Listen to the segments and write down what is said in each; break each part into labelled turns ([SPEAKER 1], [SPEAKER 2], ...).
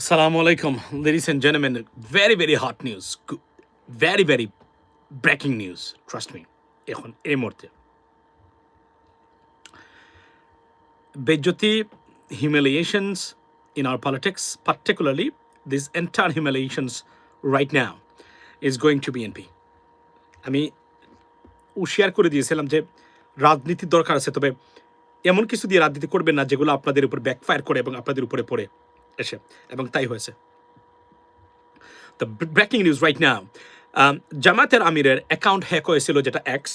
[SPEAKER 1] Assalamu alaikum, ladies and gentlemen. Very, very hot news. Very, very breaking news. Trust me. এখন এই মুহূর্তে বেজ্জতি humiliations in our politics, particularly this entire humiliations right now is going to BNP. আমি share করে দিয়েছিলাম যে রাজনীতির দরকার আছে তবে এমন কিছু দিয়ে রাজনীতি করবেন না যেগুলো আপনাদের উপর ব্যাকফায়ার করে এবং আপনাদের উপরে পড়ে এসে, এবং তাই হয়েছে। The breaking news right now জামাতের আমিরের অ্যাকাউন্ট হ্যাক হয়েছিল যেটা এক্স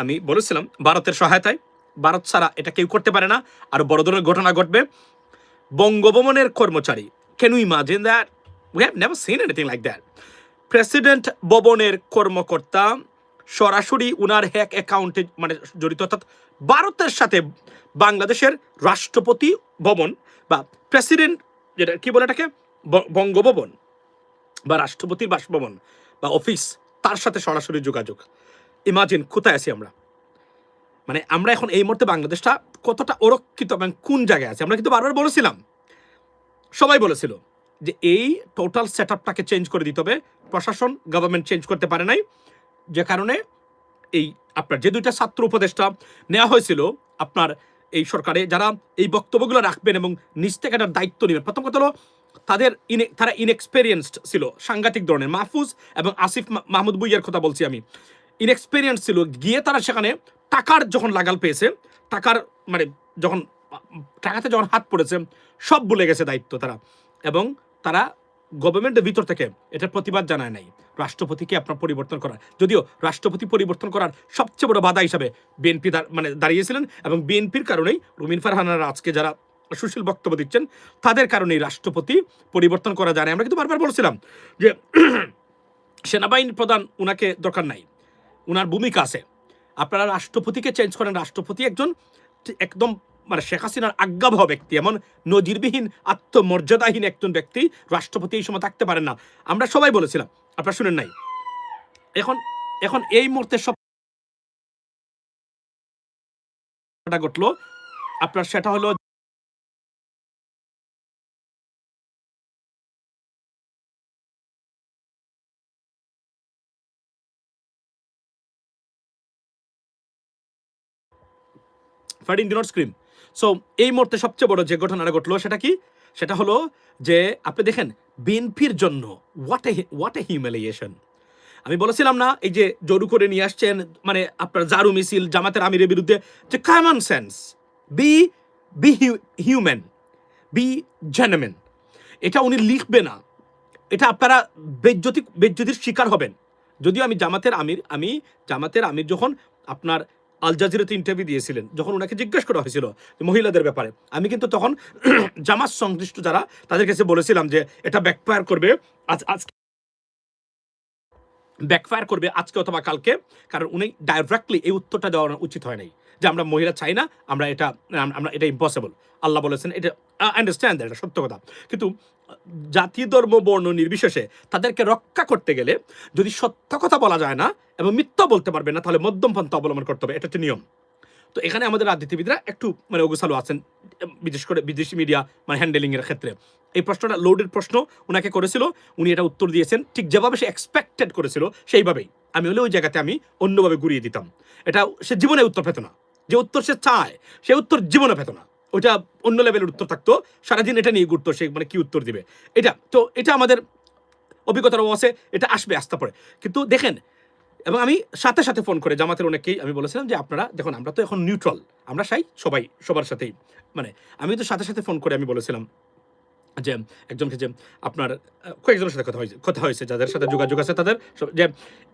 [SPEAKER 1] আমি বলেছিলাম, ভারতের সহায়তায়, ভারত ছাড়া এটা কেউ করতে পারে না, আর বড় ধরনের ঘটনা ঘটবে। বঙ্গভবনের কর্মচারী can you imagine that we have never seen anything like that president ভবনের কর্মকর্তা, সরাসরি উনার হ্যাক অ্যাকাউন্টে মানে জড়িত, অর্থাৎ ভারতের সাথে বাংলাদেশের রাষ্ট্রপতি ভবন, বা প্রেসিডেন্ট যেটা, কি বলে এটাকে? বঙ্গভবন বা রাষ্ট্রপতির বাসভবন বা অফিস, তার সাথে সরাসরি যোগাযোগ। ইমাজিন কোথায় আছি আমরা? মানে আমরা এখন এই মুহূর্তে বাংলাদেশটা কতটা অরক্ষিত এবং কোন জায়গায় আছে? আমরা কিন্তু বারবার বলেছিলাম। সবাই বলেছিল যে এই টোটাল সেট আপটাকে চেঞ্জ করে দিতে হবে। প্রশাসন গভর্নমেন্ট চেঞ্জ করতে পারে নাই। যে কারণে এই আপনার যে দুইটা ছাত্র উপদেষ্টা নেওয়া হয়েছিল, আপনার এই সরকারে যারা এই বক্তব্যগুলো রাখবেন এবং নিজ থেকে এটার দায়িত্ব নেবেন। প্রথম কথা হলো, তাদের ইনে, তারা ইনএক্সপেরিয়েন্সড ছিল, সাংঘাতিক ধরনের। মাহফুজ এবং আসিফ মাহমুদ বুইয়ার কথা বলছি আমি। ইনএক্সপেরিয়েন্স ছিল। গিয়ে তারা সেখানে টাকার যখন লাগাল পেয়েছে, টাকার মানে যখন, টাকাতে যখন হাত পড়েছে, সব ভুলে গেছে দায়িত্ব তারা। এবং তারা গভর্নমেন্টের ভিতর থেকে এটার প্রতিবাদ জানায় নাই। রাষ্ট্রপতিকে আপনার পরিবর্তন করা যদিও রাষ্ট্রপতি পরিবর্তন করার সবচেয়ে বড় বাধা হিসাবে বিএনপি মানে দাঁড়িয়েছিলেন এবং বিএনপির কারণেই রুমিন ফারহানারা আজকে যারা সুশীল বক্তব্য দিচ্ছেন, তাদের কারণেই রাষ্ট্রপতি পরিবর্তন করা যায় আমরা কিন্তু বারবার বলছিলাম যে সেনাবাহিনী প্রধান উনাকে দরকার নাই। উনার ভূমিকা আছে। আপনারা রাষ্ট্রপতিকে চেঞ্জ করেন। রাষ্ট্রপতি একজন একদম মানে শেখ হাসিনার আজ্ঞাবহ ব্যক্তি, এমন নজিরবিহীন, আত্মমর্যাদাহীন একজন ব্যক্তি রাষ্ট্রপতি এই সময় থাকতে পারেন না। আমরা সবাই বলেছিলাম, আপনারা শুনেন নাই। এখন এখন এই মুহূর্তে সব ঘটলো, আপনার সেটা হলো ফার্ডিং ডি নট স্ক্রিম সো এই মুহূর্তে সবচেয়ে বড় যে ঘটনাটা ঘটলো সেটা কি? সেটা হলো যে আপনি দেখেন বিএনপির জন্য what a what a humiliation আমি বলেছিলাম না, এই যে জরু করে নিয়ে আসছেন মানে আপনার জারু মিছিল, জামাতের আমিরের বিরুদ্ধে, যে common sense be be human be জেনমেন এটা উনি লিখবে না। এটা আপনারা বেজ্জতি, বেজ্জতির শিকার হবেন। যদিও আমি জামাতের আমির, আমি জামাতের আমির যখন আপনার আল জাজিরাতে ইন্টারভিউ দিয়েছিলেন, যখন ওনাকে জিজ্ঞেস করা হয়েছিল মহিলাদের ব্যাপারে। আমি কিন্তু তখন জামাত সংশ্লিষ্ট যারা, তাদের কাছে বলেছিলাম যে এটা ব্যাকফায়ার করবে, আজ আজকে ব্যাকফায়ার করবে আজকে অথবা কালকে, কারণ উনি ডাইরেক্টলি এই উত্তরটা দেওয়া উচিত হয় নাই। যে আমরা মহিলা চাই না, আমরা এটা আমরা এটা ইম্পসিবল আল্লাহ বলেছেন, এটা আন্ডারস্ট্যান্ড এটা সত্য কথা। কিন্তু জাতি, ধর্ম, বর্ণ নির্বিশেষে তাদেরকে রক্ষা করতে গেলে যদি সত্য কথা বলা যায় না এবং মিথ্যা বলতে পারবে না, তাহলে মধ্যম পন্থা অবলম্বন করতে হবে। এটা একটা নিয়ম। তো এখানে আমাদের রাজনীতিবিদরা একটু মানে অগুসালো আছেন বিশেষ করে, বিদেশি মিডিয়া মানে হ্যান্ডেলিংয়ের ক্ষেত্রে। এই প্রশ্নটা লোডের প্রশ্ন ওনাকে করেছিল, উনি এটা উত্তর দিয়েছেন, ঠিক যেভাবে সে এক্সপেক্টেড করেছিল, সেইভাবেই। আমি হলে ওই জায়গাতে আমি অন্যভাবে ঘুরিয়ে দিতাম। এটা সে জীবনে উত্তর পেত না। যে উত্তর সে চায়, সে উত্তর জীবনে পেত না। ওইটা অন্য লেভেলের উত্তর থাকতো। সারাদিন এটা নিয়ে ঘুরতো, সে মানে কি উত্তর দিবে? এটা, তো এটা আমাদের অভিজ্ঞতার আছে, এটা আসবে, আস্তে পরে কিন্তু দেখেন, এবং আমি সাথে সাথে ফোন করে, জামাতের অনেককেই আমি বলেছিলাম যে, আপনারা, দেখুন, আমরা তো এখন নিউট্রাল আমরা চাই সবাই, সবার সাথেই। মানে আমি তো সাথে সাথে ফোন করে আমি বলেছিলাম যে একজনকে যে আপনার কয়েকজনের সাথে কথা হয়েছে কথা হয়েছে, যাদের সাথে যোগাযোগ আছে তাদের যে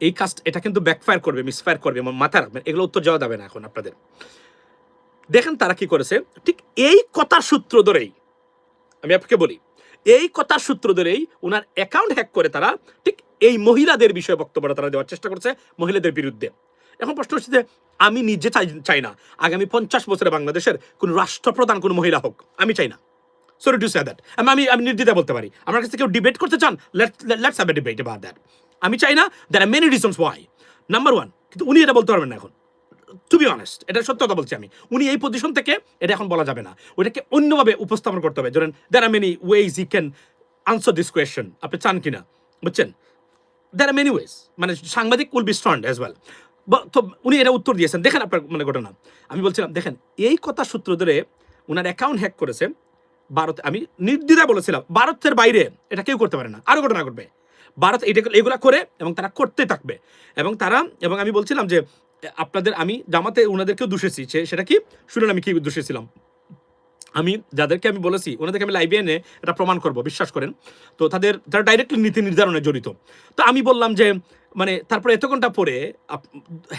[SPEAKER 1] এই কাস্ট এটা কিন্তু ব্যাকফায়ার করবে মিসফায়ার করবে এবং মাথা রাখবেন, এগুলো উত্তর যাওয়া যাবে না এখন আপনাদের। দেখেন তারা কি করেছে, ঠিক এই কথার সূত্র ধরেই, আমি আপনাকে বলি, এই কথার সূত্র ধরেই ওনার অ্যাকাউন্ট হ্যাক করে তারা, ঠিক এই মহিলাদের বিষয়ে বক্তব্যটা তারা দেওয়ার চেষ্টা করছে মহিলাদের বিরুদ্ধে। এখন প্রশ্ন হচ্ছে যে, আমি নিজে চাই চাই না। আগামী পঞ্চাশ বছরে বাংলাদেশের কোন রাষ্ট্রপ্রধান কোন মহিলা হোক, আমি চাই না। সরি টু সে দ্যাট আমি আমি নির্দ্বিধায় বলতে পারি। আমার কাছে কেউ ডিবেট করতে চান let's have a debate about that আমি চাই না there are many reasons why number one কিন্তু উনি এটা বলতে পারবেন না এখন। টু বি অনেস্ট এটা সত্য কথা বলছি আমি। উনি এই পজিশন থেকে এটা এখন বলা যাবে না। ওইটাকে অন্যভাবে উপস্থাপন করতে হবে। ধরেন there are many ways we can answer this question আপনি চান কিনা? বুঝছেন? দ্যার আর মেনি ওয়েজ মানে সাংবাদিক will be strong as well তো উনি এটা উত্তর দিয়েছেন। দেখেন আপনার মানে ঘটনা। আমি বলছিলাম, দেখেন, এই কথা সূত্র ধরে ওনার অ্যাকাউন্ট হ্যাক করেছে ভারত আমি নির্দ্বিধায় বলেছিলাম, ভারতের বাইরে এটা কেউ করতে পারে না। আরও ঘটনা ঘটবে। ভারত এটা এগুলা করে এবং তারা করতে থাকবে। এবং তারা এবং আমি বলছিলাম যে, আপনাদের আমি জামাতে ওনাদেরকেও দোষেছি। সেটা কি? শুনুন আমি কি দোষেছিলাম আমি যাদেরকে আমি বলেছি, ওনাদেরকে আমি লাইভে এনে এটা প্রমাণ করব, বিশ্বাস করেন। তো তাদের তারা ডাইরেক্টলি নীতি নির্ধারণে জড়িত। তো আমি বললাম যে মানে তারপরে এত ঘণ্টা পরে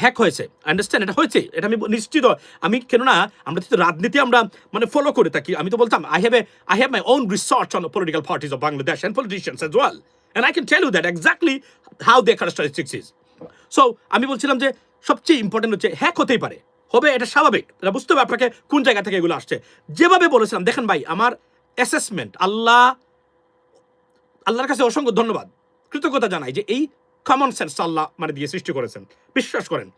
[SPEAKER 1] হ্যাক হয়েছে। আন্ডারস্ট্যান্ড এটা হয়েছে। এটা আমি নিশ্চিত। আমি কেননা আমরা তো রাজনীতি আমরা মানে ফলো করে থাকি, আমি তো বলতাম I have a I have my own research on political parties of Bangladesh and politicians as well and I can tell you that exactly how they characteristics is so আমি বলছিলাম যে সবচেয়ে ইম্পর্টেন্ট হচ্ছে হ্যাক হতেই পারে। হবে, এটা স্বাভাবিক। এটা বুঝতে হবে আপনাকে কোন জায়গা থেকে এগুলো আসছে। যেভাবে বলেছিলাম, দেখেন ভাই, আমার অ্যাসেসমেন্ট আল্লাহ, আল্লাহর কাছে অসংখ্য ধন্যবাদ। কৃতজ্ঞতা জানাই যে এই কমন সেন্স আল্লাহ মানে দিয়ে সৃষ্টি করেছেন। বিশ্বাস করেন।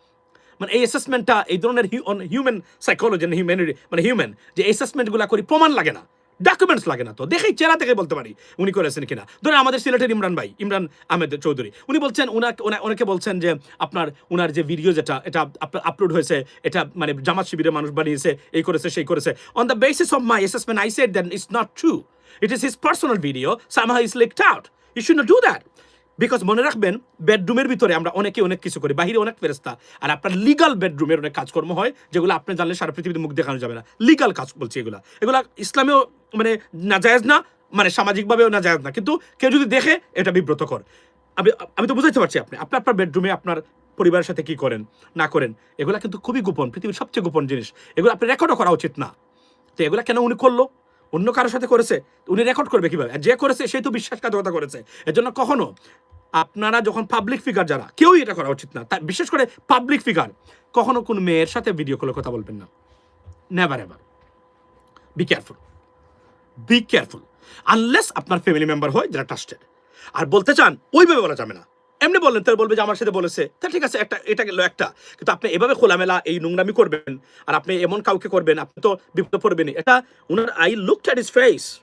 [SPEAKER 1] মানে এই অ্যাসেসমেন্টটা এই ধরনের হিউম্যান সাইকোলজি হিউম্যানিটি মানে হিউম্যান যে অ্যাসেসমেন্টগুলো করি, প্রমাণ লাগে না। ডকুমেন্টস লাগে না তো। দেখেই, চেহারা থেকে বলতে পারি উনি করেছেন কিনা। ধরেন আমাদের সিলেটের ইমরান ভাই, ইমরান আহমেদ চৌধুরী। উনি বলছেন, উনাকে, উনা- অনেকে বলছেন যে, আপনার, উনার যে ভিডিও যেটা, এটা আপলোড হয়েছে, এটা মানে জামাত শিবিরের মানুষ বানিয়েছে, এই করেছে, সেই করেছে। On the basis of my assessment I said that it's not true it is his personal video somehow is leaked out you should not do that because মনে রাখবেন বেডরুমের ভিতরে আমরা অনেকে অনেক কিছু করি, বাহিরে অনেক ফেরস্তা আর আপনার লিগাল বেডরুমের অনেক কাজকর্ম হয়, যেগুলো আপনি জানলে সারা পৃথিবীতে মুখ দেখানো যাবে না। লিগাল কাজ বলছি এগুলা। এগুলা ইসলামেও মানে নাজায়েজ না মানে সামাজিকভাবেও নাজায়েজ না, কিন্তু কেউ যদি দেখে, এটা বিব্রতকর। আমি আমি তো বুঝাইতে পারছি আপনি আপনি আপনার বেডরুমে আপনার পরিবারের সাথে কি করেন, না করেন, এগুলা কিন্তু খুবই গোপন, পৃথিবীর সবচেয়ে গোপন জিনিস। এগুলো আপনি রেকর্ডও করা উচিত না। তো এগুলা কেন উনি করল? অন্য কারোর সাথে করেছে? উনি রেকর্ড করবে কীভাবে? যে করেছে সেই তো বিশ্বাসঘাতকতা করেছে। এর জন্য কখনো আপনারা যখন পাবলিক ফিগার যারা, কেউই এটা করা উচিত না। তাই বিশেষ করে পাবলিক ফিগার কখনো কোনো মেয়ের সাথে ভিডিও কলে কথা বলবেন না। Never ever be careful be careful unless আপনার ফ্যামিলি মেম্বার হয় যারা ট্রাস্টেড আর বলতে চান, ওইভাবে বলা যাবে না। এমনি বললেন তাহলে বলবে যে আমার সাথে বলেছে। তা ঠিক আছে, একটা, এটা গেল একটা। কিন্তু আপনি এভাবে খোলামেলা এই নোংরামি করবেন। আর আপনি এমন কাউকে করবেন, আপনি তো বিপদ পড়বেনই। এটা ওনার I looked at his face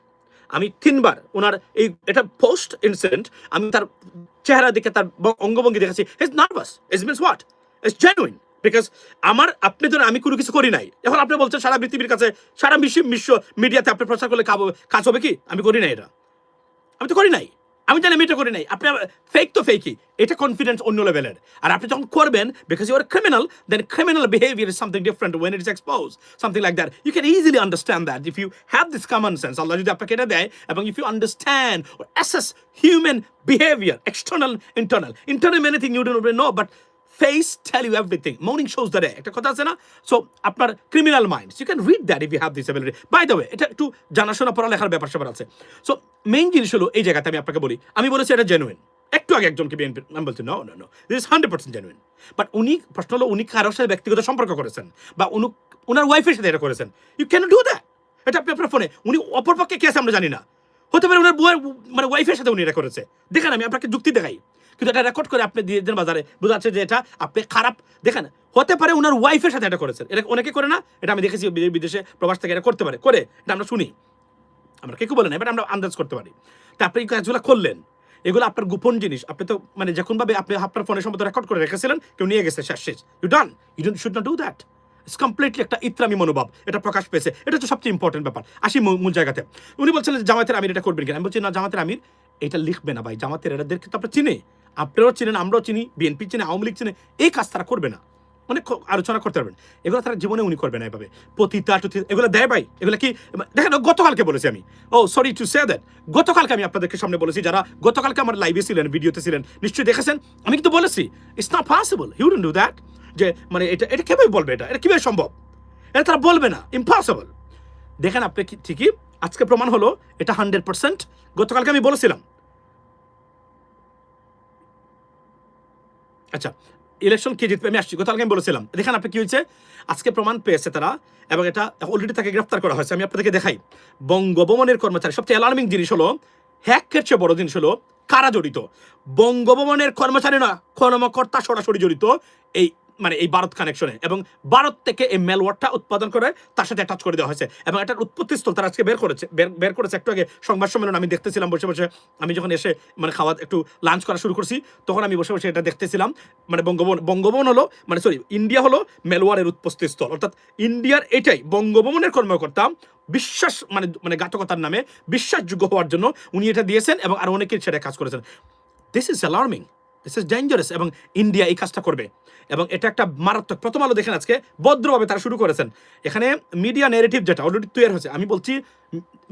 [SPEAKER 1] আমি তিনবার ওনার এই এটা পোস্ট ইনসিডেন্ট আমি তার চেহারা দেখে তার অঙ্গভঙ্গি দেখেছি is nervous is means what is genuine because আমার, আপনি ধরেন, আমি কোনো কিছু করি নাই। এখন আপনি বলছেন, সারা পৃথিবীর কাছে, সারা বিশ্ব বিশ্ব মিডিয়াতে আপনি প্রচার করলে কাজ হবে কি? আমি করি নাই এটা। আমি তো করি নাই। আমি জানি আমি এটা করি নাই। আপনি ফেক তো ফেকই এটা কনফিডেন্স অন্য লেভেলের আর আপনি যখন করবেন because you are criminal then criminal behaviour is something different when it is expose something like that you can easily understand that if you have this common sense আল্লাহ যদি আপনাকে এটা দেয়, এবং if you understand assess human behaviour external internal internal anything you don't know but face tell you everything morning shows the একটা কথা আছে না? So আপনার criminal mind you can read that if you have this ability by the way এটা একটু জানাশোনা, পড়ালেখার ব্যাপার স্যাপার আছে. সো মেইন জিনিস হলো এই জায়গাতে আমি আপনাকে বলি, আমি বলেছি এটা জেনুইন একটু আগে একজনকে বিএনপি আমি বলছি no no no this hundred percent genuine but উনি, প্রশ্ন হলো, উনি কারোর সাথে ব্যক্তিগত সম্পর্ক করেছেন? বা উনি ওনার ওয়াইফের সাথে এটা করেছেন? ইউ ক্যান ডু দ্যাট এটা আপনি আপনার ফোনে উনি অপরপক্ষে কে আছে আমরা জানি না। হতে পারে ওনার বউয়ের মানে ওয়াইফের সাথে উনি এটা করেছে। দেখেন, আমি আপনাকে যুক্তি দেখাই। কিন্তু এটা রেকর্ড করে আপনি দিয়ে দেন বাজারে বোঝা যাচ্ছে যে এটা আপনি খারাপ। দেখেন, হতে পারে ওনার ওয়াইফের সাথে এটা করেছেন। এটা অনেকে করে না, এটা আমি দেখেছি বিদেশে প্রবাস থেকে এটা করতে পারে। করে, এটা আমরা শুনি। আমরা কেউ বলে না এবার আমরা আন্দাজ করতে পারি। তা আপনি কাজগুলো করলেন। এগুলো আপনার গোপন জিনিস। আপনি তো মানে যখনভাবে আপনি আপনার ফোনের সম্মত রেকর্ড করে রেখেছিলেন, কেউ নিয়ে গেছে, শেষ শেষ। You done you don't should not do that it's completely একটা ইত্রামি মনোভাব। এটা প্রকাশ পেয়েছে। এটা হচ্ছে সবচেয়ে ইম্পর্টেন্ট ব্যাপার। আসি মূল জায়গাতে। উনি বলছিলেন জামাতের আমির এটা করবেন কিনা? আমি বলছি, না, জামাতের আমির এটা লিখবে না ভাই। জামাতের এরাদেরকে তো আপনার চিনে আপনারাও চিনেন, আমরাও চিনি বিএনপি চিনে, আওয়ামী লীগ চিনে, এই কাজ তারা করবে না। ক- আলোচনা করতে পারবেন। এগুলো তারা জীবনে উনি করবে না এভাবে। পতিতা টুতি এগুলো দেয় ভাই। এগুলো কি দেখেন, গতকালকে বলেছি আমি। Oh sorry to say that গতকালকে আমি আপনাদেরকে সামনে বলেছি, যারা গতকালকে আমার লাইভে ছিলেন ভিডিওতে ছিলেন, নিশ্চয়ই দেখেছেন। আমি কিন্তু বলেছি it's not possible you do that যে মানে এটা এটা কীভাবে বলবে এটা? এটা কীভাবে সম্ভব? এটা তারা বলবে না। ইম্পসিবল দেখেন আপনি ঠিকই? আজকে প্রমাণ হলো, এটা হান্ড্রেড পার্সেন্ট গতকালকে আমি বলেছিলাম আচ্ছা ইলেকশন কে জিতবে আমি আসছি। গতকালকে আমি বলেছিলাম, দেখেন আপনি কি হয়েছে? আজকে প্রমাণ পেয়েছে তারা এবং এটা অলরেডি তাকে গ্রেফতার করা হয়েছে। আমি আপনাদেরকে দেখাই। বঙ্গভবনের কর্মচারী, সবচেয়ে অ্যালার্মিং জিনিস হলো, হ্যাকের চেয়ে বড় জিনিস হলো কারা জড়িত? বঙ্গভবনের কর্মচারী না, কর্মকর্তা সরাসরি জড়িত এই মানে এই ভারত কানেকশনে এবং ভারত থেকে এই মেলওয়ারটা উৎপাদন করে তার সাথে অ্যাটাচ করে দেওয়া হয়েছে এবং এটার উৎপত্তি স্থল তারা আজকে বের করেছে বের করেছে। একটু আগে সংবাদ সম্মেলন আমি দেখতেছিলাম, বসে বসে আমি যখন এসে মানে খাওয়া, একটু লাঞ্চ করা শুরু করছি, তখন আমি বসে বসে এটা দেখতেছিলাম। মানে বঙ্গভবন বঙ্গভবন হলো মানে সরি ইন্ডিয়া হলো মেলওয়ারের উৎপত্তি স্থল অর্থাৎ ইন্ডিয়ার এটাই, বঙ্গভবনের কর্মকর্তা বিশ্বাস মানে মানে ঘাতকতার নামে বিশ্বাসযোগ্য হওয়ার জন্য উনি এটা দিয়েছেন এবং আর অনেকে সেটা কাজ করেছেন। This is alarming this is dangerous এবং ইন্ডিয়া এই কাজটা করবে। এবং এটা একটা মারাত্মক, প্রথম আলো দেখেন আজকে, ভদ্রভাবে তারা শুরু করেছেন। এখানে মিডিয়া নেগেটিভ যেটা অলরেডি তৈরি হয়েছে, আমি বলছি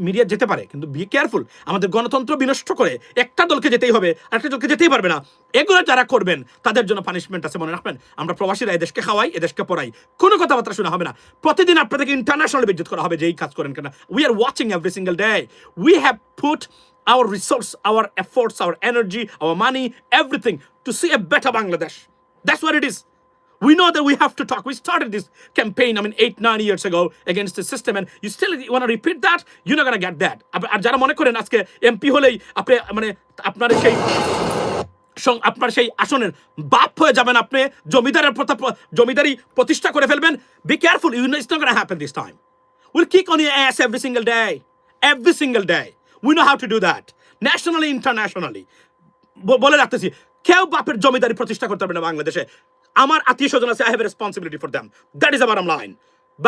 [SPEAKER 1] মিডিয়া যেতে পারে, কিন্তু বি কেয়ারফুল আমাদের গণতন্ত্র বিনষ্ট করে একটা দলকে যেতেই হবে আর একটা দলকে যেতেই পারবে না। এগুলো যারা করবেন, তাদের জন্য পানিশমেন্ট আছে, মনে রাখবেন। আমরা প্রবাসীরা এদেশকে খাওয়াই এদেশকে পড়াই, কোনো কথাবার্তা শোনা হবে না। প্রতিদিন আপনাদেরকে ইন্টারন্যাশনাল বিদ্যুৎ করা হবে যেই কাজ করেন কেন। We are watching every single day we have put our resource, our efforts, our energy, our money, everything to see a better Bangladesh. That's what it is. We know that we have to talk. We started this campaign, I mean, eight, nine years ago against the system, and you still want to repeat that? You're not going to get that. আর যারা মনে করেন আজকে MP হলেই আপনি মানে আপনার সেই আপনার সেই আসনের বাপ হয়ে যাবেন আপনি জমিদারের জমিদারি প্রতিষ্ঠা করে ফেলবেন be careful you it's not gonna happen this time will kick on your ass every single day every single day we know how to do that nationally internationally বলে রাখতেছি, কেউ বাপের জমিদারি প্রতিষ্ঠা করতে পারবে না বাংলাদেশে। আমার আত্মীয় স্বজন আছে I have responsibility for them that is আবার লাইন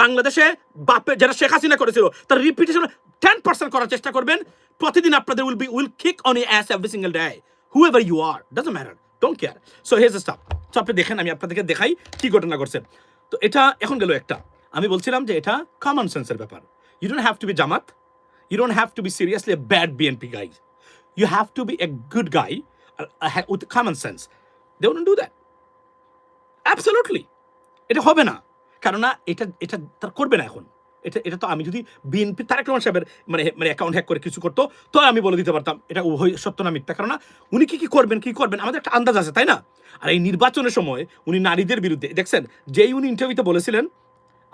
[SPEAKER 1] বাংলাদেশে বাপের যারা শেখ হাসিনা করেছিল, তার রিপিটেশন টেন পার্সেন্ট করার চেষ্টা করবেন। প্রতিদিন আপনাদের will be will kick on ass every single day whoever you are doesn't matter don't care so has stuff so আপনি দেখেন, আমি আপনাদেরকে দেখাই কি ঘটনা ঘটছে। তো এটা এখন গেল একটা। আমি বলছিলাম যে এটা কমন সেন্সের ব্যাপার। You don't have to be Jamaat. You don't have to be seriously a bad BNP guy you have to be a good guy uh, with common sense. They wouldn't do that. Absolutely. এটা হবে না। কেননা এটা এটা তার করবে না এখন। এটা এটা তো আমি যদি বিএনপি তারেক রহমান সাহেবের মানে মানে অ্যাকাউন্ট হ্যাক করে কিছু করতো তো আমি বলে দিতে পারতাম। এটা উভয় সত্য না মিথ্যা। কেননা উনি কি কি করবেন কি করবেন? আমাদের একটা আন্দাজ আছে তাই না? আর এই নির্বাচনের সময় উনি নারীদের বিরুদ্ধে দেখছেন? যেই উনি ইন্টারভিউতে বলেছিলেন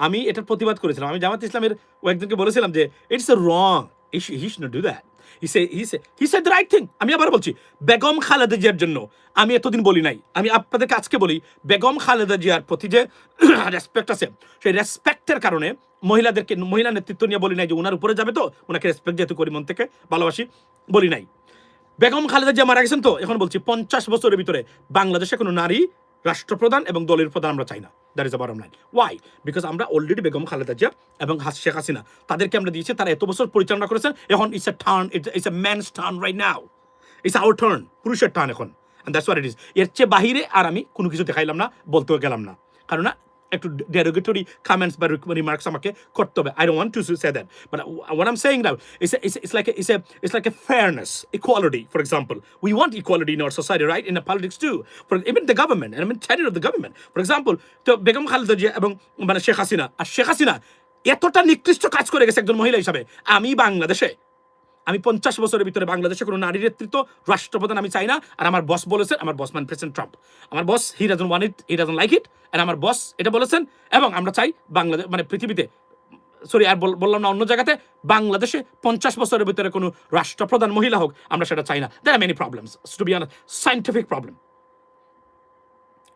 [SPEAKER 1] আমি এটার প্রতিবাদ করেছিলাম। আমি জামাত ইসলামের ও একজনকে বলেছিলাম যে it's a wrong he should do that he say he say the right thing আমি আবার বলছি, বেগম খালেদা জিয়ার জন্য আমি এতদিন বলি নাই। আমি আপনাদেরকে আজকে বলি, বেগম খালেদা জিয়ার প্রতি যে রেসপেক্ট আছে, সেই রেসপেক্টের কারণে মহিলাদেরকে, মহিলা নেতৃত্ব নিয়ে বলি নাই যে ওনার উপরে যাবে তো? ওনাকে রেসপেক্ট যেহেতু করি, মন থেকে ভালোবাসি, বলি নাই। বেগম খালেদা জিয়া মারা গেছেন তো? এখন বলছি, পঞ্চাশ বছরের ভিতরে বাংলাদেশে কোনো নারী রাষ্ট্রপ্রধান এবং দলের প্রধান আমরা চাই না। That is bottom line why because আমরা অলরেডি বেগম খালেদা জিয়া এবং শেখ হাসিনা, তাদেরকে আমরা দিয়েছি, তারা এত বছর পরিচালনা করেছেন, এখন it's a turn it's a man's turn right now it's our turn পুরুষের টার্ন এখন. দ্যাটস ওয়ার ইট ইজ এর চেয়ে বাহিরে আর আমি কোনো কিছু দেখাইলাম না, বলতেও গেলাম না। কারণ একটু ডেরোগেটরি কমেন্টস বা রিমার্কস আমাকে করতে হবে I don't want to say that but what I'm saying now is a, it's, it's like a, it's a it's like a fairness, equality. For example, we want equality in our society, right? In the politics too. For even the government, and I mean tenure of the government. For example, তো বেগম খালেদা জিয়া এবং মানে শেখ হাসিনা আর শেখ হাসিনা এতটা নিকৃষ্ট কাজ করে গেছে একজন মহিলা হিসাবে আমি বাংলাদেশে আমি পঞ্চাশ বছরের ভিতরে বাংলাদেশে কোনো নারী নেতৃত্ব, রাষ্ট্রপ্রধান আমি চাই না। আর আমার বস বলেছেন, আমার বস মান প্রেসিডেন্ট ট্রাম্প আমার boss he doesn't want it he doesn't like it আর আমার বস এটা বলেছেন, এবং আমরা চাই বাংলাদেশ মানে পৃথিবীতে সরি আর বললাম না, অন্য জায়গাতে, বাংলাদেশে পঞ্চাশ বছরের ভিতরে কোনো রাষ্ট্রপ্রধান মহিলা হোক, আমরা সেটা চাই না। There are many problems to be unscientific problem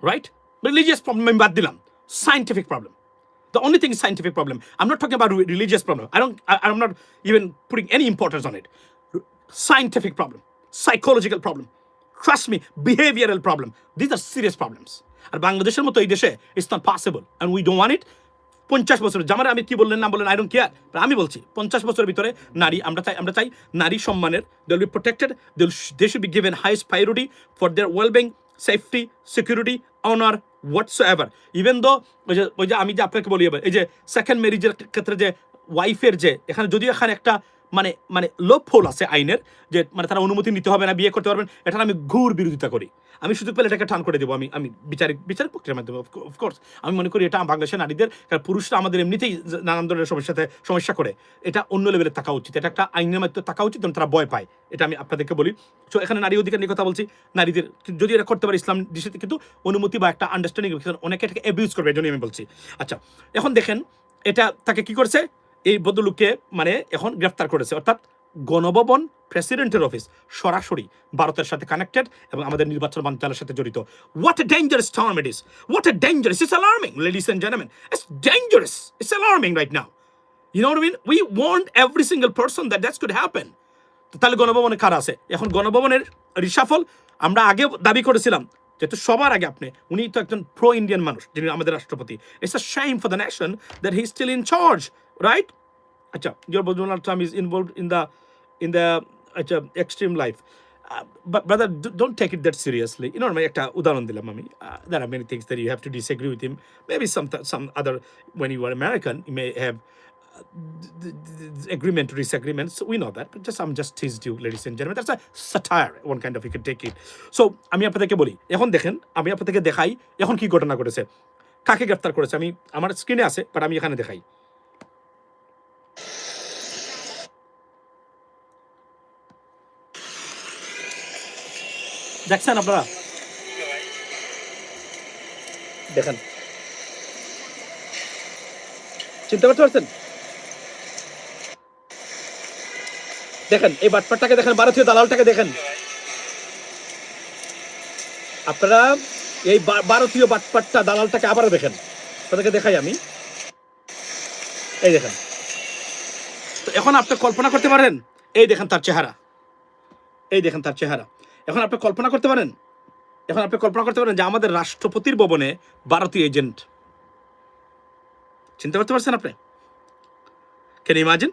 [SPEAKER 1] right religious problem আমি বাদ দিলাম। Scientific problem The only thing is scientific problem. I'm not talking about re- religious problem. I don't. I, I'm not even putting any importance on it. Scientific problem, psychological problem. Trust me, behavioral problem. These are serious problems. আর বাংলাদেশের মতো এই দেশে it's not possible and we don't want it পঞ্চাশ বছর জামার আমি কি বললেন না বললেন আই ডোন্ট কেয়ার আমি বলছি পঞ্চাশ বছরের ভিতরে নারী আমরা চাই আমরা চাই নারী সম্মানের they will be protected they should be given highest priority for their wellbeing safety security honour whatsoever even though ওই যে ওই যে আমি যে আপনাকে বলি এবার, এই যে সেকেন্ড ম্যারিজের ক্ষেত্রে যে ওয়াইফের যে, এখানে যদি এখানে একটা মানে মানে লোপ আছে আইনের যে মানে তারা অনুমতি নিতে হবে না, বিয়ে করতে পারবেন এটা আমি ঘুর বিরোধিতা করি। আমি সুযোগ পেলে এটাকে টান করে দেবো, আমি আমি বিচারিক বিচারিক প্রক্রিয়ার মাধ্যমে অফকোর্স আমি মনে করি এটা বাংলাদেশের নারীদের, কারণ পুরুষরা আমাদের এমনিতেই নানান ধরনের সমস্যাতে সমস্যা করে। এটা অন্য লেভেলে থাকা উচিত, এটা একটা আইনের মাধ্যমে থাকা উচিত এবং তারা ভয় পায়। এটা আমি আপনাদেরকে বলি। সো এখানে নারী অধিকার নিয়ে কথা বলছি। নারীদের, যদি এটা করতে পারে ইসলাম দৃষ্টিতে কিন্তু অনুমতি বা একটা আন্ডারস্ট্যান্ডিং অনেকে এটাকে অ্যাবিউজ করবে, এই আমি বলছি। আচ্ছা এখন দেখেন, এটা তাকে কি করছে? এই ভদ্রলোককে মানে এখন গ্রেফতার করেছে। অর্থাৎ গণভবন প্রেসিডেন্টের অফিস, সরাসরি ভারতের সাথে কানেক্টেড এবং আমাদের নির্বাচন মন্ত্রণালয়ের সাথে জড়িত। What a dangerous term it is what a dangerous it's alarming ladies and gentleman it's dangerous it's alarming right now you know mean we want every single person that that's could happen তাহলে গণভবনে কার আছে? এখন গণভবনের reshuffle আমরা আগে দাবি করেছিলাম, যেহেতু সবার আগে আপনি, উনি তো একজন প্রো ইন্ডিয়ান মানুষ, যিনি আমাদের রাষ্ট্রপতি। It's a shame for the nation that he still in charge right আচ্ছা your Donald Trump is involve in the in the আচ্ছা extreme life brother don't take it that seriously you know আমি একটা উদাহরণ দিলাম আমি there are many things that you have to disagree with him maybe some some other when you are American you may have agreement to disagreements. We know that, but just I'm just teased you, ladies and gentlemen. That's a satire, one kind of you can take আমি আপনাদেরকে বলি এখন দেখেন আমি আপনাদেরকে দেখাই এখন কি ঘটনা ঘটেছে। কাকে গ্রেফতার করেছে? আমি আমার স্ক্রিনে আছে বাট আমি এখানে দেখাই। দেখছেন আপনারা? দেখেন। চিন্তা করতে পারছেন? দেখেন, এই বাটপাটটাকে দেখেন, ভারতীয় দালালটাকে দেখেন। আপনারা এই ভারতীয় বাটপাটটা, দালালটাকে আবারও দেখেন। তাদেরকে দেখাই আমি। এই দেখেন। তো এখন আপনি কল্পনা করতে পারেন, এই দেখেন তার চেহারা। এই দেখেন তার চেহারা। এখন আপনি কল্পনা করতে পারেন? এখন আপনি কল্পনা করতে পারেন যে আমাদের রাষ্ট্রপতির ভবনে ভারতীয় এজেন্ট। চিন্তা করতে পারছেন আপনি? ক্যান ইমাজিন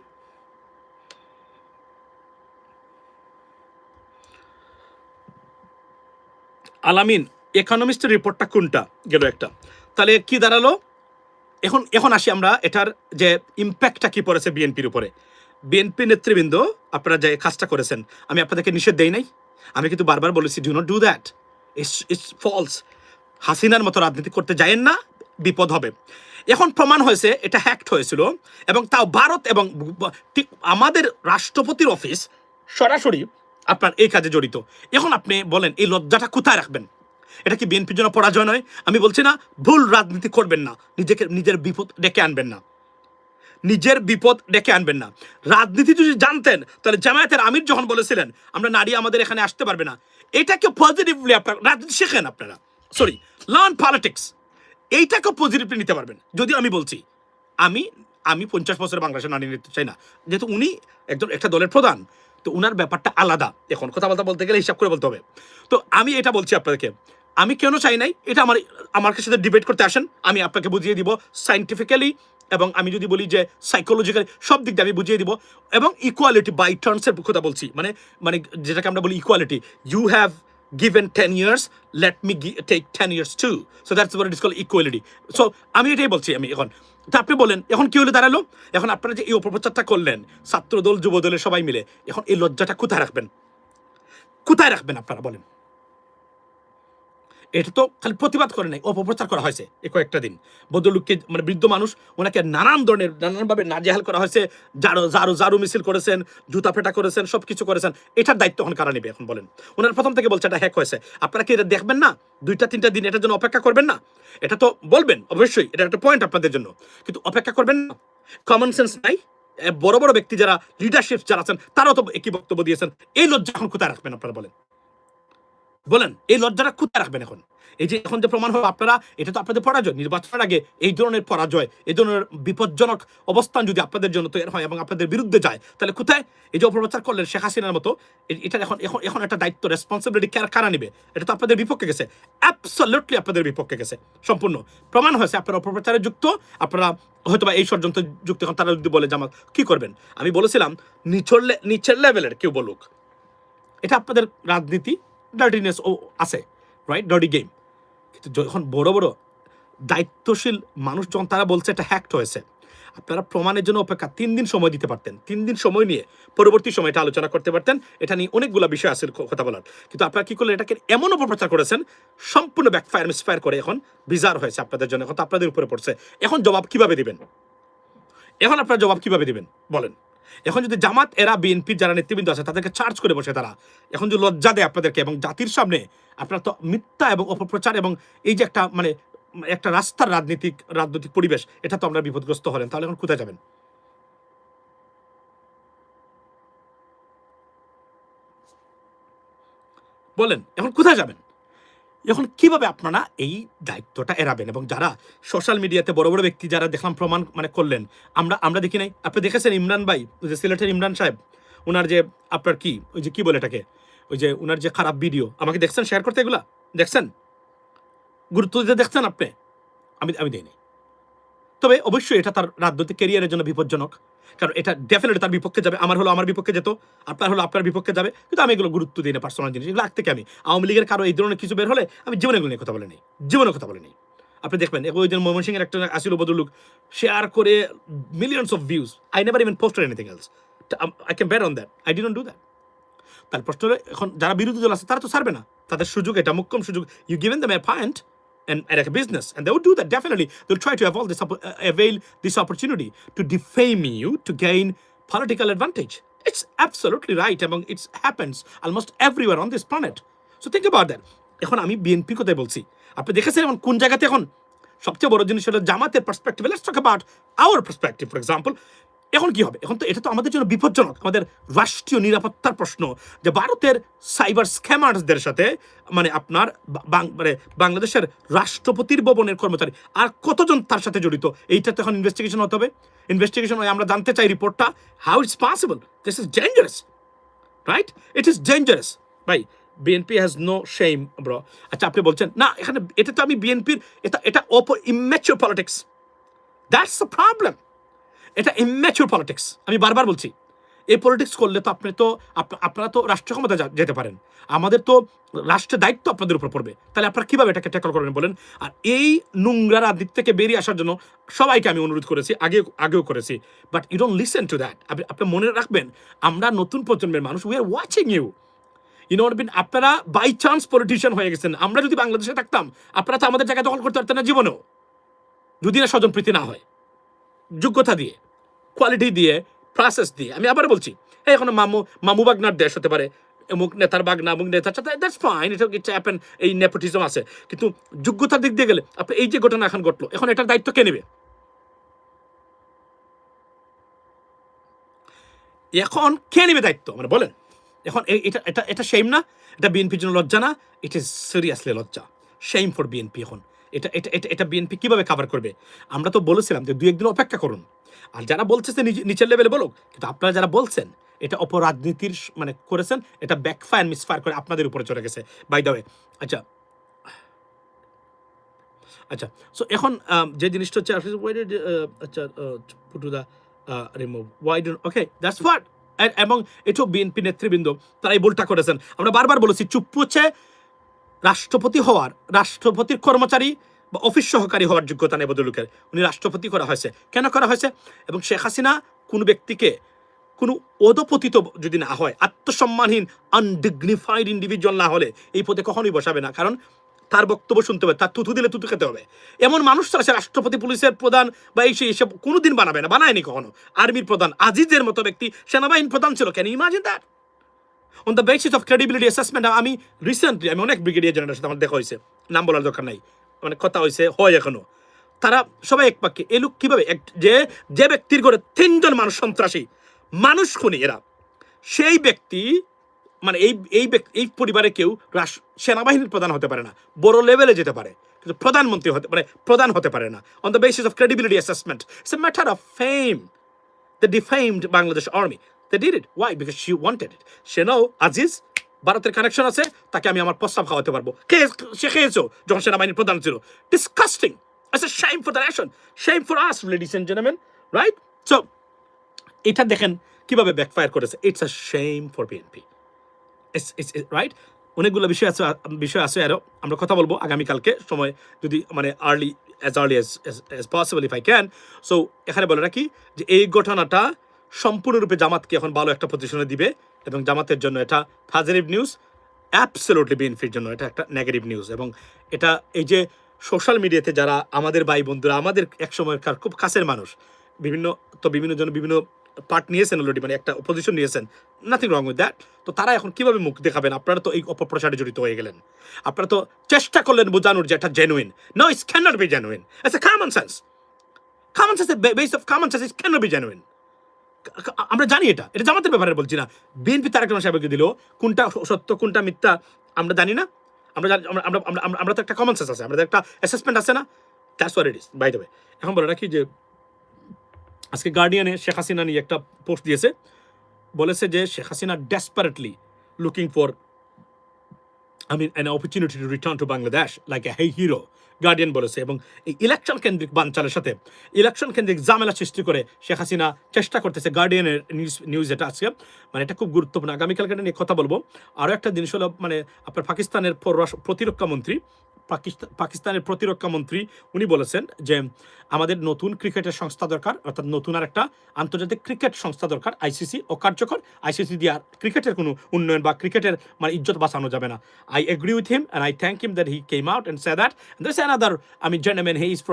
[SPEAKER 1] আলামিন ইকোনমিস্টের রিপোর্টটা কোনটা? গেল একটা। তাহলে কি দাঁড়াল? এখন এখন আসি আমরা এটার যে ইম্প্যাক্টটা কি পড়েছে বিএনপির উপরে। বিএনপি নেতৃবৃন্দ আপনারা যে কাজটা করেছেন, আমি আপনাদেরকে নিষেধ দেই নাই। আমি কিন্তু বারবার বলেছি do not do that it's it's false হাসিনার মতো রাজনীতি করতে যায়েন না, বিপদ হবে। এখন প্রমাণ হয়েছে, এটা হ্যাক্ট হয়েছিল, এবং তাও ভারত এবং ঠিক আমাদের রাষ্ট্রপতির অফিস সরাসরি আপনার এই কাজে জড়িত। এখন আপনি বলেন, এই লজ্জাটা কোথায় রাখবেন? এটা কি বিএনপির জন্য পরাজয় নয়? আমি বলছি না, ভুল রাজনীতি করবেন না। নিজেকে, নিজের বিপদ ডেকে আনবেন না। নিজের বিপদ ডেকে আনবেন না। রাজনীতি যদি জানতেন, তাহলে জামায়াতের আমির যখন বলেছিলেন, আমরা নারী আমাদের এখানে আসতে পারবে না এটাকে পজিটিভলি আপনার রাজনীতি শেখেন আপনারা। সরি লার্ন পলিটিক্স এইটাকে পজিটিভলি নিতে পারবেন। যদিও আমি বলছি, আমি আমি পঞ্চাশ বছরের বাংলাদেশে নারী নিতে চাই না। যেহেতু উনি একজন, একটা দলের প্রধান, তো উনার ব্যাপারটা আলাদা। এখন কথা বলতে বলতে গেলে হিসাব করে বলতে হবে। তো আমি এটা বলছি আপনাদেরকে, আমি কেন চাই নাই? এটা আমার আমার সাথে ডিবেট করতে আসেন, আমি আপনাকে বুঝিয়ে দিব সাইন্টিফিক্যালি এবং আমি যদি বলি যে সাইকোলজিক্যালি সব দিক দিয়ে আমি বুঝিয়ে দিব, এবং ইকুয়ালিটি বাই টার্মসের কথা বলছি। মানে মানে যেটাকে আমরা বলি equality you have given 10 years, let me gi- take 10 years too so that's what it is called equality so আমি এটাই বলছি, আমি এখন। তা আপনি বলেন, এখন কি হলে দাঁড়াল? এখন আপনারা যে এই অপপ্রচারটা করলেন, ছাত্রদল, যুবদলের সবাই মিলে, এখন এই লজ্জাটা কোথায় রাখবেন? কোথায় রাখবেন আপনারা, বলেন? এটা তো খালি প্রতিবাদ করে নাই, অপপ্রচার করা হয়েছে এই কয়েকটা দিন। ভদ্রলোককে মানে বৃদ্ধ মানুষ, ওনাকে নানান ধরনের, নানানভাবে নাজেহাল করা হয়েছে, জারো, জারু জারু মিছিল করেছেন, জুতা ফেটা করেছেন সব কিছু করেছেন। এটার দায়িত্ব এখন কারা নেবে এখন বলেন? ওনার প্রথম থেকে বলছে এটা হ্যাক হয়েছে। আপনারা কি এটা দেখবেন না? দুইটা, তিনটা দিন এটার জন্য অপেক্ষা করবেন না? এটা তো বলবেন, অবশ্যই, এটা একটা পয়েন্ট আপনাদের জন্য। কিন্তু অপেক্ষা করবেন না? কমন সেন্স নাই। বড় বড় ব্যক্তি যারা লিডারশিপ যারা আছেন, তারাও তো একই বক্তব্য দিয়েছেন। এই লজ্জা এখন কোথায় রাখবেন আপনারা বলেন? বলেন, এই লজ্জাটা কোথায় রাখবেন এখন? এই যে এখন যে প্রমাণ হবে আপনারা, এটা তো আপনাদের পরাজয়, নির্বাচনের আগে এই ধরনের পরাজয়, এই ধরনের বিপজ্জনক অবস্থান যদি আপনাদের জন্য তৈরি হয় এবং আপনাদের বিরুদ্ধে যায়, তাহলে কোথায়? এই যে অপপ্রচার করলেন শেখ হাসিনার মতো এটা এখন এখন এখন একটা দায়িত্ব রেসপন্সিবিলিটি কারা নিবে? এটা তো আপনাদের বিপক্ষে গেছে অ্যাবসলিউটলি আপনাদের বিপক্ষে গেছে, সম্পূর্ণ। প্রমাণ হয়েছে, আপনারা অপপ্রচারে যুক্ত, আপনারা হয়তো বা এই ষড়যন্ত্র যুক্ত এখন, তারা যদি বলে যে আমার কি করবেন? আমি বলেছিলাম নিচর নিচের লেভেলের কেউ বলুক। এটা আপনাদের রাজনীতি ডার্টিনেস ও আছে রাইট ডার্টি গেম কিন্তু যখন বড় বড় দায়িত্বশীল মানুষ যখন তারা বলছে এটা হ্যাক্ট হয়েছে। আপনারা প্রমাণের জন্য অপেক্ষা তিন দিন সময় দিতে পারতেন। তিন দিন সময় নিয়ে পরবর্তী সময় এটা আলোচনা করতে পারতেন। এটা নিয়ে অনেকগুলো বিষয় আছে কথা বলার। কিন্তু আপনারা কী করলেন? এটাকে এমন অপপ্রচার করেছেন, সম্পূর্ণ ব্যাকফায়ার মিসফায়ার করে এখন বিজার হয়েছে আপনাদের জন্য। এখন আপনাদের উপরে পড়ছে। এখন জবাব কীভাবে দিবেন? এখন আপনারা জবাব কীভাবে দিবেন? বলেন। এখন যদি জামাত এরা, বিএনপির যারা নেতৃবৃন্দ আছে, তাদেরকে চার্জ করে বসে তারা, এখন যদি লজ্জা দেয় আপনাদেরকে এবং জাতির সামনে আপনারা তো মিথ্যা এবং অপপ্রচার এবং এই যে একটা মানে একটা রাস্তার রাজনীতিক, রাজনৈতিক পরিবেশ, এটা তো আমরা বিপদগ্রস্ত হলেন, তাহলে এখন কোথায় যাবেন? বলেন, এখন কোথায় যাবেন? এখন কীভাবে আপনারা এই দায়িত্বটা এড়াবেন? এবং যারা সোশ্যাল মিডিয়াতে বড় বড় ব্যক্তি যারা দেখলাম প্রমাণ মানে করলেন, আমরা আমরা দেখি নাই। আপনি দেখেছেন ইমরান ভাই যে সিলেটের ইমরান সাহেব? ওনার যে আপনার কি? ওই যে কি বলে এটাকে? ওই যে ওনার যে খারাপ ভিডিও আমাকে দেখছেন? শেয়ার করতে এগুলা? দেখছেন? গুরুত্ব দিতে দেখছেন আপনি? আমি আমি দেইনি। তবে অবশ্যই এটা তার রাজনৈতিক ক্যারিয়ারের জন্য বিপজ্জনক। কারণ এটা ডেফিনেটলি তার বিপক্ষে যাবে, আমার হলো আমার বিপক্ষে যেত আপনার হলো আপনার বিপক্ষে যাবে। কিন্তু আমি এগুলো গুরুত্ব দিই না পার্সোনাল জিনিস, এগুলো থেকে আমি? আওয়ামী লীগের কারও এই ধরনের কিছু বের হলে আমি জীবনে এগুলো নিয়ে কথা বলে নেই জীবনে কথা বলে নেই আপনি দেখবেন ওই দিন ময়মনসিংহের একটা আসিল বদলুক শেয়ার করে millions of views I never even posted anything else I can bear on that I didn't do that তার প্রশ্ন এখন যারা বিরোধী দল আছে, তারা তো ছাড়বে না। তাদের সুযোগ, এটা মুখ্যম সুযোগ। You given them a point and, and like a business and they would do that definitely they'll try to avail this, oppo- uh, avail this opportunity to defame you to gain political advantage it's absolutely right among it happens almost everywhere on this planet so think about that এখন আমি BNP কোথায় বলছি আপনি দেখেছেন এখন কোন জায়গাতে এখন সবচেয়ে বড় জিনিস হলো জামাতের perspective let's talk about our perspective for example এখন কি হবে? এখন তো এটা তো আমাদের জন্য বিপজ্জনক, আমাদের রাষ্ট্রীয় নিরাপত্তার প্রশ্ন যে ভারতের সাইবার স্ক্যামার্সদের সাথে মানে আপনার মানে বাংলাদেশের রাষ্ট্রপতির ভবনের কর্মচারী আর কতজন তার সাথে জড়িত? এইটা তো এখন ইনভেস্টিগেশন হতে হবে। ইনভেস্টিগেশন হয় আমরা জানতে চাই রিপোর্টটা। How it's possible this is dangerous right it is dangerous ভাই BNP has no shame bro আচ্ছা আপনি বলছেন, না, এখানে এটা তো আমি বিএনপির এটা এটা of immature politics that's the problem এটা ইম্যাচুর পলিটিক্স আমি বারবার বলছি। এই পলিটিক্স করলে তো আপনি তো, আপ- আপনারা তো রাষ্ট্র ক্ষমতা যেতে পারেন। আমাদের তো রাষ্ট্রের দায়িত্ব আপনাদের উপর পড়বে। তাহলে আপনারা কীভাবে এটাকে ট্যাকল করবেন বলেন? আর এই নোংরা রাজনীতি থেকে বেরিয়ে আসার জন্য সবাইকে আমি অনুরোধ করেছি আগে আগেও করেছি। But you don't listen to that আপনি আপনি মনে রাখবেন, আমরা নতুন প্রজন্মের মানুষ we are watching you you know been আপনারা বাই চান্স পলিটিশিয়ান হয়ে গেছেন। আমরা যদি বাংলাদেশে থাকতাম, আপনারা তো আমাদের জায়গায় দখল করতে পারতেন না জীবনেও। যদি না স্বজন প্রীতি না হয়। যোগ্যতা দিয়ে। কোয়ালিটি দিয়ে প্রসেস দিয়ে। আমি আবার বলছি, এই এখন মামু মামু বাগনার দেশ হতে পারে, অমুক নেতার বাগনা, অমুক নেতার সাথে দ্যাটস ফাইন এটা ইটস হ্যাপেন এই নেপোটিজম আছে। কিন্তু যোগ্যতার দিক দিয়ে গেলে, আপনি এই যে ঘটনা এখন ঘটলো, এখন এটার দায়িত্ব কে নেবে? এখন কে নেবে দায়িত্ব? মানে বলেন, এখন এটা এটা এটা সেম না, এটা বিএনপির জন্য লজ্জা না ইট ইজ সিরিয়াসলি লজ্জা। সেম ফর বিএনপি এখন। এটা এটা এটা এটা বিএনপি কীভাবে কাভার করবে? আমরা তো বলেছিলাম যে দু একদিন অপেক্ষা করুন। আর যারা বলছে নিচে- নিচের লেভেলে বলুক, কিন্তু আপনারা যারা বলছেন, এটা অপরাজনীতির মানে করেছেন, এটা ব্যাকফায়ার মিসফায়ার করে আপনাদের উপরে চলে গেছে। বাই দ্য ওয়ে আচ্ছা আচ্ছা সো এখন যে জিনিসটা হচ্ছে আচ্ছা put to remove why don't okay that's what এবং এটাও বিএনপি নেতৃবৃন্দ তারা এই ভুলটা করেছেন। আমরা বারবার বলেছি, চুপ হচ্ছে রাষ্ট্রপতি হওয়ার, রাষ্ট্রপতির কর্মচারী বা অফিস সহকারী হওয়ার যোগ্যতা নেই বদলুকের উনি রাষ্ট্রপতি করা হয়েছে। কেন করা হয়েছে? এবং শেখ হাসিনা কোনো ব্যক্তিকে কোনো অধপতিত যদি না হয়, আত্মসম্মানহীন আনডিগনিফাইড ইন্ডিভিজুয়াল না হলে এই পদে কখনোই বসাবে না। কারণ তার বক্তব্য শুনতে হবে, তার থুতু দিলে থুতু খেতে হবে। এমন মানুষ আছে, রাষ্ট্রপতি, পুলিশের প্রধান বা এই সেই এসব কোনোদিন বানাবে না, বানায়নি কখনো। আর্মির প্রধান, আজিজের মতো ব্যক্তি সেনাবাহিনী প্রধান ছিল। কেন imagine that on the basis of credibility assessment আমি রিসেন্টলি আমি অনেক ব্রিগেডিয়ার জেনারেল সাথে আমার দেখা হয়েছে। নাম বলার দরকার নাই। মানে কথা হয়েছে, হয় এখনও। তারা সবাই এক বাক্যে, এ লোক কীভাবে এক যে যে ব্যক্তির ঘরে তিনজন মানুষ সন্ত্রাসী, মানুষ খুনি এরা। সেই ব্যক্তি মানে এই এই ব্যক্তি, এই পরিবারে কেউ রাষ্ট্র সেনাবাহিনীর প্রধান হতে পারে না। বড় লেভেলে যেতে পারে। কিন্তু প্রধানমন্ত্রী হতে মানে প্রধান হতে পারে না। On the basis of credibility assessment it's a matter of fame the defamed Bangladesh army. They did it. Why? Because she wanted it. সে নাও আজিজ ভারতের কানেকশন আছে তাকে আমি আমার প্রস্তাব খাওয়াতে পারব সে খেয়েছো যখন সেনাবাহিনীর প্রধান ছিল disgusting a shame for the nation. Shame for us, ladies and gentlemen. Right? So, এটা দেখেন কীভাবে ব্যাকফায়ার করেছে it's a shame for BNP right অনেকগুলো বিষয় আছে বিষয় আছে আরও আমরা কথা বলব আগামীকালকে সময় যদি মানে early as early as as possible if I can so এখানে বলে রাখি যে এই ঘটনাটা সম্পূর্ণরূপে জামাতকে এখন ভালো একটা পজিশনে দিবে এবং জামাতের জন্য এটা পজিটিভ নিউজ অ্যাবসোলুটলি বিএনপির জন্য এটা একটা নেগেটিভ নিউজ এবং এটা এই যে সোশ্যাল মিডিয়াতে যারা আমাদের ভাই বন্ধুরা আমাদের এক সময়কার খুব কাছের মানুষ, বিভিন্ন তো বিভিন্ন জন বিভিন্ন পার্ট নিয়েছেন অলরেডি মানে একটা পজিশন নিয়েছেন নাথিং রং উইথ দ্যাট তো তারা এখন কীভাবে মুখ দেখাবেন? আপনারা তো এই অপপ্রচারে জড়িত হয়ে গেলেন। আপনারা তো চেষ্টা করলেন বোঝানোর যে এটা genuine no it's can not be genuine it's a common sense common sense base of common sense it can not be genuine আমরা জানি এটা এটা জামাতের ব্যাপারে বলছি না। বিএনপি তার রহমান সাহেবকে দিল, কোনটা সত্য, কোনটা মিথ্যা, আমরা জানি না। আমরা জানি, আমরা আমরা, আমরা- আমরা আমরা তো একটা কমন সেন্স আছে আমাদের একটা অ্যাসেসমেন্ট আছে না। That's where it is by the way এখন বলে রাখি যে, আজকে গার্ডিয়ানে শেখ হাসিনা নিয়ে একটা পোস্ট দিয়েছে। বলেছে যে, Sheikh Hasina desperately looking for Mean, an opportunity to return to Bangladesh like a hey hero. Guardian বলেছে এবং এই ইলেকশন কেন্দ্রিক বানচালের সাথে ইলেকশন কেন্দ্রিক জামেলা সৃষ্টি করে শেখ হাসিনা চেষ্টা করতেছে গার্ডিয়ানের নিউজ নিউজ এটা আজকে মানে এটা খুব গুরুত্বপূর্ণ আগামীকালকে নিয়ে কথা বলব আরও একটা জিনিস হলো মানে আপনার পাকিস্তানের প্রতিরক্ষা মন্ত্রী পাকিস্তানের প্রতিরক্ষা মন্ত্রী উনি বলেছেন যে আমাদের নতুন ক্রিকেটের সংস্থা দরকার অর্থাৎ নতুন আর একটা আন্তর্জাতিক ক্রিকেট সংস্থা দরকার আইসিসি ও কার্যকর। আইসিসি দিয়ে আর ক্রিকেটের কোনো উন্নয়ন বা ক্রিকেটের মানে ইজ্জত বাঁচানো যাবে না। I agree with him and I thank him that he came out and say that this another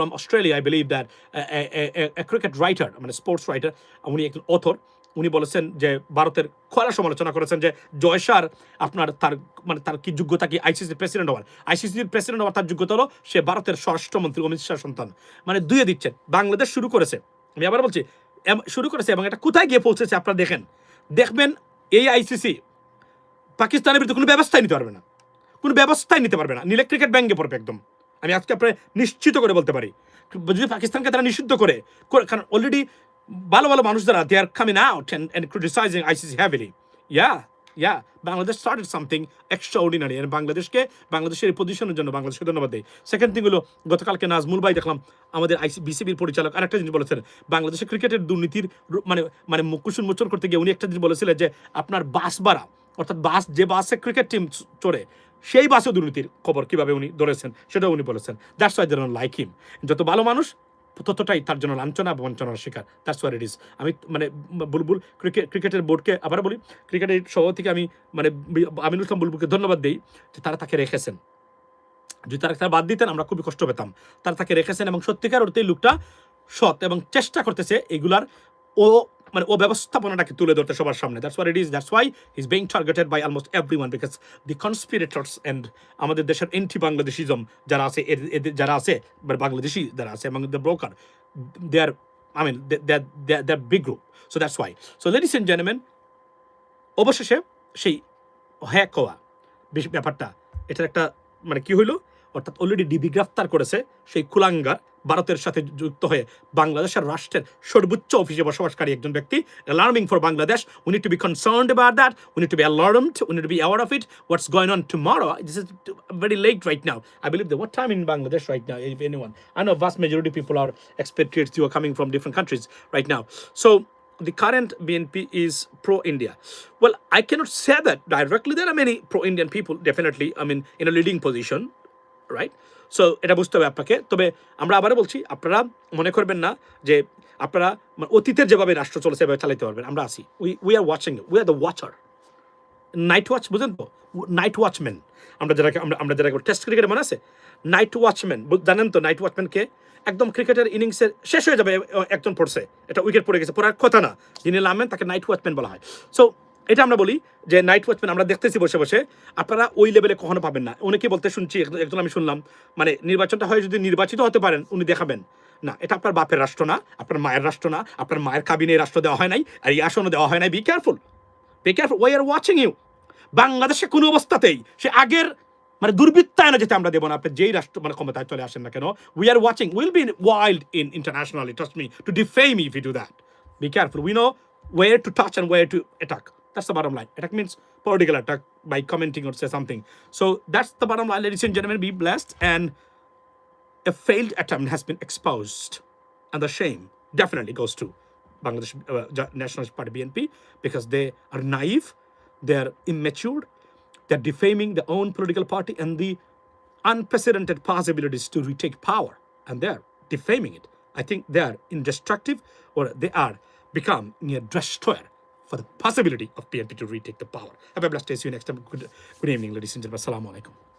[SPEAKER 1] from Australia, I believe that a, a, a, a cricket writer, মানে স্পোর্টস রাইটার উনি একজন অথর উনি বলেছেন যে ভারতের খোলা সমালোচনা করেছেন যে জয়সার আপনার তার মানে তার কি যোগ্যতা কি আইসিসির প্রেসিডেন্ট হওয়ার? আইসিসির প্রেসিডেন্ট হওয়ার তার যোগ্যতা হলো সে ভারতের স্বরাষ্ট্রমন্ত্রী অমিত শাহ সন্তান। মানে দুয়ে দিচ্ছেন। বাংলাদেশ শুরু করেছে। আমি আবার বলছি শুরু করেছে এবং এটা কোথায় গিয়ে পৌঁছেছে আপনারা দেখেন। দেখবেন এই আইসিসি পাকিস্তানের বিরুদ্ধে কোনো ব্যবস্থাই নিতে পারবে না। কোনো ব্যবস্থাই নিতে পারবে না। নিলে ক্রিকেট ব্যাঙ্গে পড়বে একদম। আমি আজকে আপনার নিশ্চিত করে বলতে পারি। যদি পাকিস্তানকে তারা নিষিদ্ধ করে করে- কারণ অলরেডি ভালো ভালো মানুষ they are coming out and and criticising ICC heavily yeah yeah Bangladesh started something extraordinary and বাংলাদেশকে বাংলাদেশের এই পজিশনের জন্য বাংলাদেশকে ধন্যবাদ দেয় সেকেন্ড থিং হলো, গতকালকে নাজমুল ভাই দেখলাম, আমাদের আইসি বিসিবির পরিচালক, আরেকটা জিনিস বলেছেন বাংলাদেশের ক্রিকেটের দুর্নীতির মানে মানে মুকুশুন মোচন করতে গিয়ে উনি একটা জিনিস বলেছিলেন যে, আপনার বাস ভাড়া, অর্থাৎ বাস, যে বাসে ক্রিকেট টিম চড়ে, সেই বাসে দুর্নীতির খবর কীভাবে উনি ধরেছেন, সেটাও উনি বলেছেন। That's why they like him যত ভালো মানুষ ততটাই তার জন্য লাঞ্ছনা বঞ্চনার শিকার। তার ওয়ার ইট ইজ আমি মানে বুলবুল ক্রিকেট, ক্রিকেটের বোর্ডকে আবার বলি, ক্রিকেটের সহ থেকে আমি মানে আমিনুল ইসলাম বুলবুলকে ধন্যবাদ দিই যে তারা তাকে রেখেছেন। যদি তারা তারা বাদ দিতেন, আমরা খুবই কষ্ট পেতাম। তারা তাকে রেখেছেন এবং সত্যিকার অর্থে লোকটা সৎ এবং চেষ্টা করতেছে এগুলার ও মানে ও ব্যবস্থাপনাটাকে তুলে ধরতে সবার সামনে। That's where it is that's why is being targeted by almost everyone because the conspirators and আমাদের দেশের এন্টি বাংলাদেশিজম যারা আছে যারা আছে মানে বাংলাদেশি যারা আছে এবং the broker they are I mean they are big group so that's why so ladies and gentleman অবশেষে সেই হ্যাক হওয়া বেশ- ব্যাপারটা, এটার একটা মানে কি হইল? অর্থাৎ অলরেডি ডিবি গ্রেফতার করেছে সেই কুলাঙ্গার ভারতের সাথে যুক্ত হয়ে বাংলাদেশের রাষ্ট্রের সর্বোচ্চ অফিসে বসবাসকারী একজন ব্যক্তি alarming for Bangladesh we need to be concerned about that we need to be alarmed we need to be aware of it what's going on tomorrow this is very late right now. I believe that what time in Bangladesh right now, if anyone? I know vast majority people are expatriates who are coming from different countries right now. So the current BNP is pro-India. Well, I cannot say that directly. There are many pro-Indian people, definitely. I mean, in a leading position, right so এটা বুঝতে হবে আপনাকে। তবে আমরা আবারও বলছি, আপনারা মনে করবেন না যে আপনারা মানে অতীতের যেভাবে রাষ্ট্র চলেছে, এভাবে চালাতে পারবেন। আমরা আছি। We we are watching we are the watcher night watch বুঝেন তো? নাইট ওয়াচম্যান আমরা যারা আমরা আমরা যারা টেস্ট ক্রিকেটে মনে আছে? নাইট ওয়াচম্যান জানেন তো নাইট ওয়াচম্যানকে একদম ক্রিকেটের ইনিংসের শেষ হয়ে যাবে একজন পড়ছে। এটা উইকেট পড়ে গেছে, পড়ার কথা না। যিনি নামেন, তাকে নাইট ওয়াচম্যান বলা হয়। সো এটা আমরা বলি যে নাইট ওয়াচম্যান আমরা দেখতেছি বসে বসে, আপনারা ওই লেভেলে কখনো পাবেন না। অনেকে বলতে শুনছি একজন- আমি শুনলাম মানে নির্বাচনটা হয় যদি নির্বাচিত হতে পারেন, উনি দেখাবেন। না, এটা আপনার বাপের রাষ্ট্র না, আপনার মায়ের রাষ্ট্র না, আপনার মায়ের কাবিনে রাষ্ট্র দেওয়া হয় নাই, আর এই আসনও দেওয়া হয় নাই। Be careful be careful why are watching you বাংলাদেশে কোনো অবস্থাতেই, সে আগের মানে দুর্বৃত্তায়নে যেতে আমরা দেবো না। আপনি যেই রাষ্ট্র মানে ক্ষমতায় চলে আসেন না কেন we are watching will be wild in internationally trust me to defame if you do that be careful we know where to touch and where to attack That's the bottom line. Attack means political attack by commenting or say something. So that's the bottom line, ladies and gentlemen. Be blessed. And a failed attempt has been exposed. And the shame definitely goes to Bangladesh uh, Nationalist Party BNP because they are naive, they're immature, they're defaming their own political party and the unprecedented possibilities to retake power. And they're defaming it. I think they are indestructive or they are become near destroyer for the possibility of PNP to retake the power. Have a blessed day. See you next time. Good, good evening, ladies and gentlemen. Assalamu alaikum.